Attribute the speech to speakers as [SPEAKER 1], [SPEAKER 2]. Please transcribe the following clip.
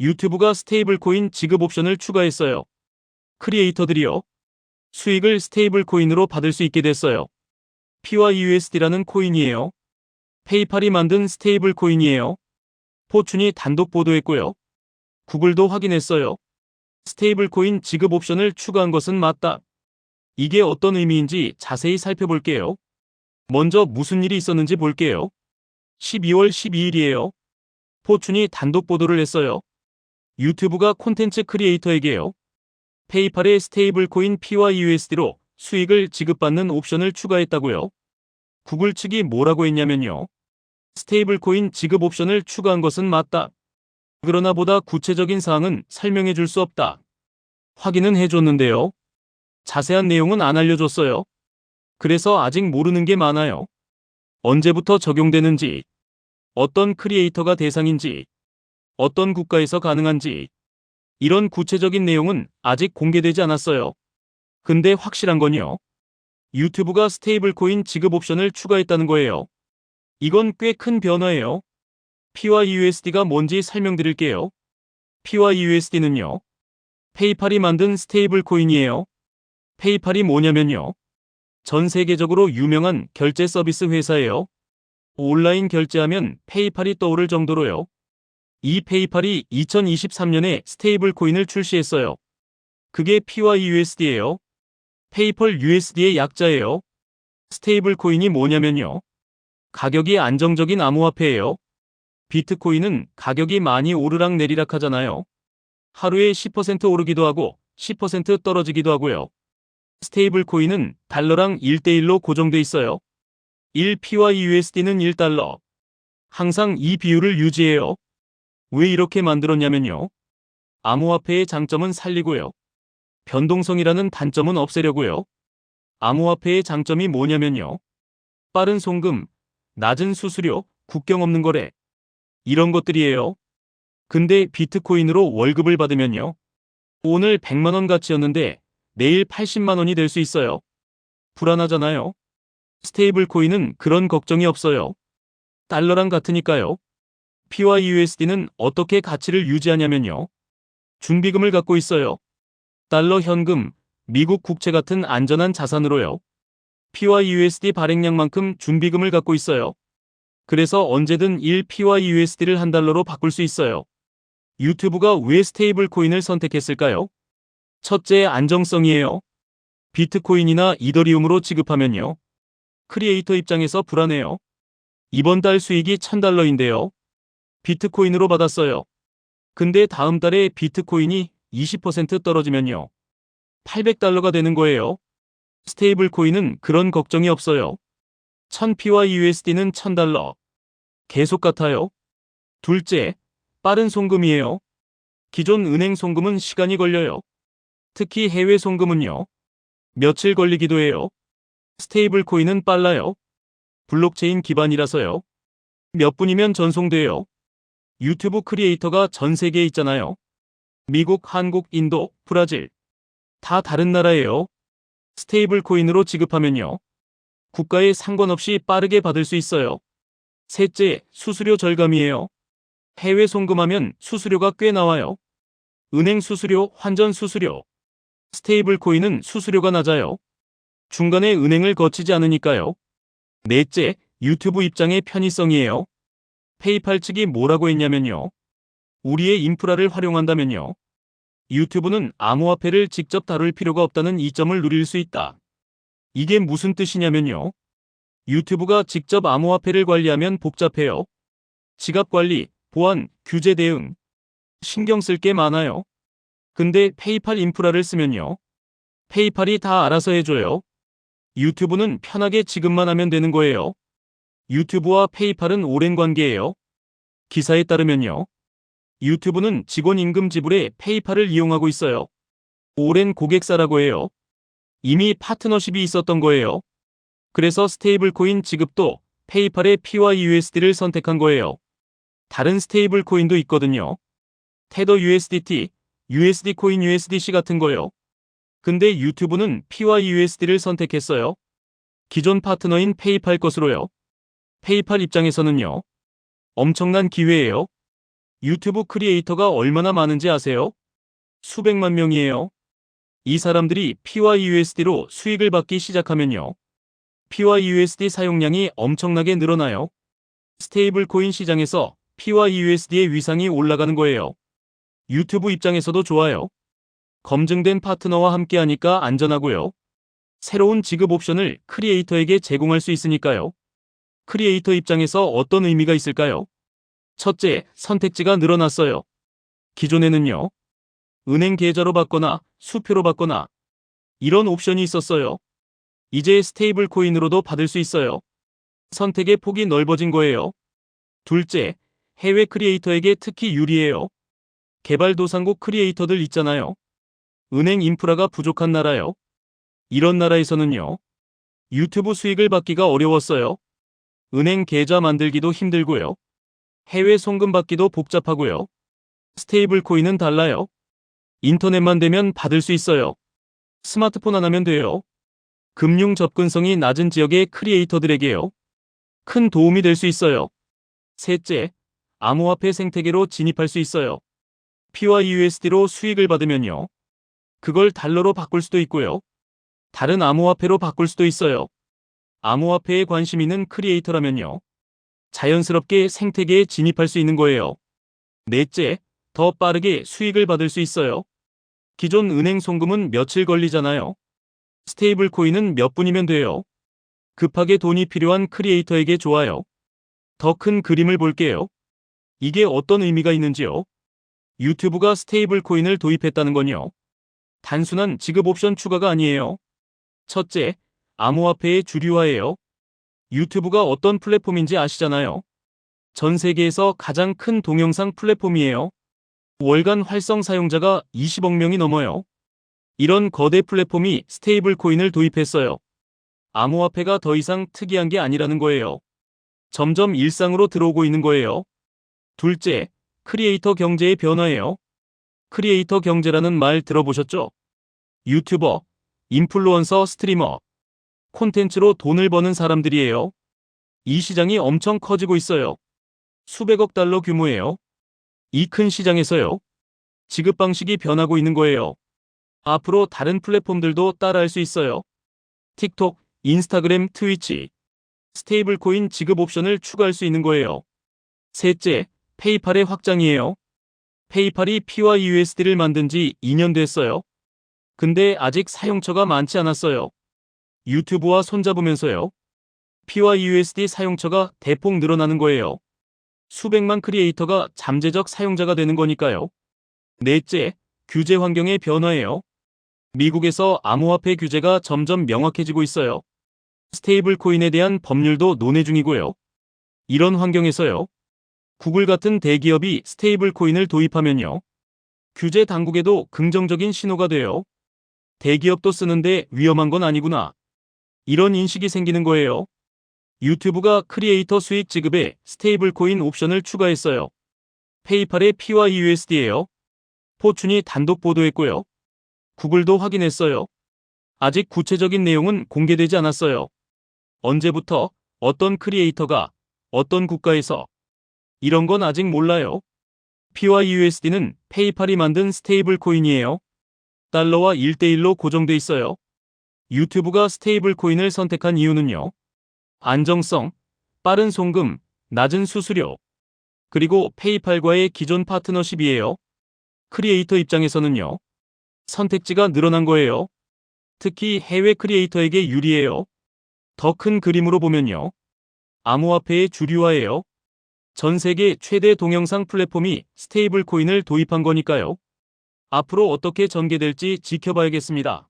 [SPEAKER 1] 유튜브가 스테이블 코인 지급 옵션을 추가했어요. 크리에이터들이요. 수익을 스테이블 코인으로 받을 수 있게 됐어요. PYUSD라는 코인이에요. 페이팔이 만든 스테이블 코인이에요. 포춘이 단독 보도했고요. 구글도 확인했어요. 스테이블 코인 지급 옵션을 추가한 것은 맞다. 이게 어떤 의미인지 자세히 살펴볼게요. 먼저 무슨 일이 있었는지 볼게요. 12월 12일이에요. 포춘이 단독 보도를 했어요. 유튜브가 콘텐츠 크리에이터에게요. 페이팔의 스테이블 코인 PYUSD로 수익을 지급받는 옵션을 추가했다고요. 구글 측이 뭐라고 했냐면요. 스테이블 코인 지급 옵션을 추가한 것은 맞다. 그러나 보다 구체적인 사항은 설명해 줄 수 없다. 확인은 해줬는데요. 자세한 내용은 안 알려줬어요. 그래서 아직 모르는 게 많아요. 언제부터 적용되는지, 어떤 크리에이터가 대상인지, 어떤 국가에서 가능한지, 이런 구체적인 내용은 아직 공개되지 않았어요. 근데 확실한 건요. 유튜브가 스테이블 코인 지급 옵션을 추가했다는 거예요. 이건 꽤 큰 변화예요. PYUSD가 뭔지 설명드릴게요. PYUSD는요. 페이팔이 만든 스테이블 코인이에요. 페이팔이 뭐냐면요. 전 세계적으로 유명한 결제 서비스 회사예요. 온라인 결제하면 페이팔이 떠오를 정도로요. 이 페이팔이 2023년에 스테이블 코인을 출시했어요. 그게 PYUSD예요. 페이펄 USD의 약자예요. 스테이블 코인이 뭐냐면요. 가격이 안정적인 암호화폐예요. 비트코인은 가격이 많이 오르락 내리락 하잖아요. 하루에 10% 오르기도 하고 10% 떨어지기도 하고요. 스테이블 코인은 달러랑 1대1로 고정돼 있어요. 1PYUSD는 1달러. 항상 이 비율을 유지해요. 왜 이렇게 만들었냐면요. 암호화폐의 장점은 살리고요. 변동성이라는 단점은 없애려고요. 암호화폐의 장점이 뭐냐면요. 빠른 송금, 낮은 수수료, 국경 없는 거래. 이런 것들이에요. 근데 비트코인으로 월급을 받으면요. 오늘 100만원 가치였는데 내일 80만원이 될 수 있어요. 불안하잖아요. 스테이블 코인은 그런 걱정이 없어요. 달러랑 같으니까요. PYUSD는 어떻게 가치를 유지하냐면요. 준비금을 갖고 있어요. 달러 현금, 미국 국채 같은 안전한 자산으로요. PYUSD 발행량만큼 준비금을 갖고 있어요. 그래서 언제든 1 PYUSD를 한 달러로 바꿀 수 있어요. 유튜브가 왜 스테이블 코인을 선택했을까요? 첫째, 안정성이에요. 비트코인이나 이더리움으로 지급하면요. 크리에이터 입장에서 불안해요. 이번 달 수익이 1000달러인데요. 비트코인으로 받았어요. 근데 다음 달에 비트코인이 20% 떨어지면요. 800달러가 되는 거예요. 스테이블 코인은 그런 걱정이 없어요. 1000P와 USD는 1000달러. 계속 같아요. 둘째, 빠른 송금이에요. 기존 은행 송금은 시간이 걸려요. 특히 해외 송금은요. 며칠 걸리기도 해요. 스테이블 코인은 빨라요. 블록체인 기반이라서요. 몇 분이면 전송돼요. 유튜브 크리에이터가 전 세계에 있잖아요. 미국, 한국, 인도, 브라질. 다 다른 나라예요. 스테이블 코인으로 지급하면요. 국가에 상관없이 빠르게 받을 수 있어요. 셋째, 수수료 절감이에요. 해외 송금하면 수수료가 꽤 나와요. 은행 수수료, 환전 수수료. 스테이블 코인은 수수료가 낮아요. 중간에 은행을 거치지 않으니까요. 넷째, 유튜브 입장의 편의성이에요. 페이팔 측이 뭐라고 했냐면요. 우리의 인프라를 활용한다면요. 유튜브는 암호화폐를 직접 다룰 필요가 없다는 이점을 누릴 수 있다. 이게 무슨 뜻이냐면요. 유튜브가 직접 암호화폐를 관리하면 복잡해요. 지갑 관리, 보안, 규제 대응. 신경 쓸 게 많아요. 근데 페이팔 인프라를 쓰면요. 페이팔이 다 알아서 해줘요. 유튜브는 편하게 지급만 하면 되는 거예요. 유튜브와 페이팔은 오랜 관계예요. 기사에 따르면요. 유튜브는 직원 임금 지불에 페이팔을 이용하고 있어요. 오랜 고객사라고 해요. 이미 파트너십이 있었던 거예요. 그래서 스테이블 코인 지급도 페이팔의 PYUSD를 선택한 거예요. 다른 스테이블 코인도 있거든요. 테더 USDT, USD 코인 USDC 같은 거요. 근데 유튜브는 PYUSD를 선택했어요. 기존 파트너인 페이팔 것으로요. 페이팔 입장에서는요. 엄청난 기회예요. 유튜브 크리에이터가 얼마나 많은지 아세요? 수백만 명이에요. 이 사람들이 PYUSD로 수익을 받기 시작하면요. PYUSD 사용량이 엄청나게 늘어나요. 스테이블 코인 시장에서 PYUSD의 위상이 올라가는 거예요. 유튜브 입장에서도 좋아요. 검증된 파트너와 함께하니까 안전하고요. 새로운 지급 옵션을 크리에이터에게 제공할 수 있으니까요. 크리에이터 입장에서 어떤 의미가 있을까요? 첫째, 선택지가 늘어났어요. 기존에는요. 은행 계좌로 받거나 수표로 받거나 이런 옵션이 있었어요. 이제 스테이블 코인으로도 받을 수 있어요. 선택의 폭이 넓어진 거예요. 둘째, 해외 크리에이터에게 특히 유리해요. 개발도상국 크리에이터들 있잖아요. 은행 인프라가 부족한 나라요. 이런 나라에서는요. 유튜브 수익을 받기가 어려웠어요. 은행 계좌 만들기도 힘들고요. 해외 송금 받기도 복잡하고요. 스테이블 코인은 달라요. 인터넷만 되면 받을 수 있어요. 스마트폰 하나면 돼요. 금융 접근성이 낮은 지역의 크리에이터들에게요. 큰 도움이 될 수 있어요. 셋째, 암호화폐 생태계로 진입할 수 있어요. PYUSD로 수익을 받으면요. 그걸 달러로 바꿀 수도 있고요. 다른 암호화폐로 바꿀 수도 있어요. 암호화폐에 관심 있는 크리에이터라면요. 자연스럽게 생태계에 진입할 수 있는 거예요. 넷째, 더 빠르게 수익을 받을 수 있어요. 기존 은행 송금은 며칠 걸리잖아요. 스테이블 코인은 몇 분이면 돼요. 급하게 돈이 필요한 크리에이터에게 좋아요. 더 큰 그림을 볼게요. 이게 어떤 의미가 있는지요? 유튜브가 스테이블 코인을 도입했다는 건요. 단순한 지급 옵션 추가가 아니에요. 첫째, 암호화폐의 주류화예요. 유튜브가 어떤 플랫폼인지 아시잖아요. 전 세계에서 가장 큰 동영상 플랫폼이에요. 월간 활성 사용자가 20억 명이 넘어요. 이런 거대 플랫폼이 스테이블 코인을 도입했어요. 암호화폐가 더 이상 특이한 게 아니라는 거예요. 점점 일상으로 들어오고 있는 거예요. 둘째, 크리에이터 경제의 변화예요. 크리에이터 경제라는 말 들어보셨죠? 유튜버, 인플루언서, 스트리머, 콘텐츠로 돈을 버는 사람들이에요. 이 시장이 엄청 커지고 있어요. 수백억 달러 규모예요. 이 큰 시장에서요. 지급 방식이 변하고 있는 거예요. 앞으로 다른 플랫폼들도 따라할 수 있어요. 틱톡, 인스타그램, 트위치, 스테이블 코인 지급 옵션을 추가할 수 있는 거예요. 셋째, 페이팔의 확장이에요. 페이팔이 PYUSD를 만든 지 2년 됐어요. 근데 아직 사용처가 많지 않았어요. 유튜브와 손잡으면서요. PYUSD 사용처가 대폭 늘어나는 거예요. 수백만 크리에이터가 잠재적 사용자가 되는 거니까요. 넷째, 규제 환경의 변화예요. 미국에서 암호화폐 규제가 점점 명확해지고 있어요. 스테이블 코인에 대한 법률도 논의 중이고요. 이런 환경에서요. 구글 같은 대기업이 스테이블 코인을 도입하면요. 규제 당국에도 긍정적인 신호가 돼요. 대기업도 쓰는데 위험한 건 아니구나. 이런 인식이 생기는 거예요. 유튜브가 크리에이터 수익 지급에 스테이블 코인 옵션을 추가했어요. 페이팔의 PYUSD예요. 포춘이 단독 보도했고요. 구글도 확인했어요. 아직 구체적인 내용은 공개되지 않았어요. 언제부터 어떤 크리에이터가 어떤 국가에서 이런 건 아직 몰라요. PYUSD는 페이팔이 만든 스테이블 코인이에요. 달러와 1대1로 고정돼 있어요. 유튜브가 스테이블 코인을 선택한 이유는요. 안정성, 빠른 송금, 낮은 수수료, 그리고 페이팔과의 기존 파트너십이에요. 크리에이터 입장에서는요. 선택지가 늘어난 거예요. 특히 해외 크리에이터에게 유리해요. 더 큰 그림으로 보면요. 암호화폐의 주류화예요. 전 세계 최대 동영상 플랫폼이 스테이블 코인을 도입한 거니까요. 앞으로 어떻게 전개될지 지켜봐야겠습니다.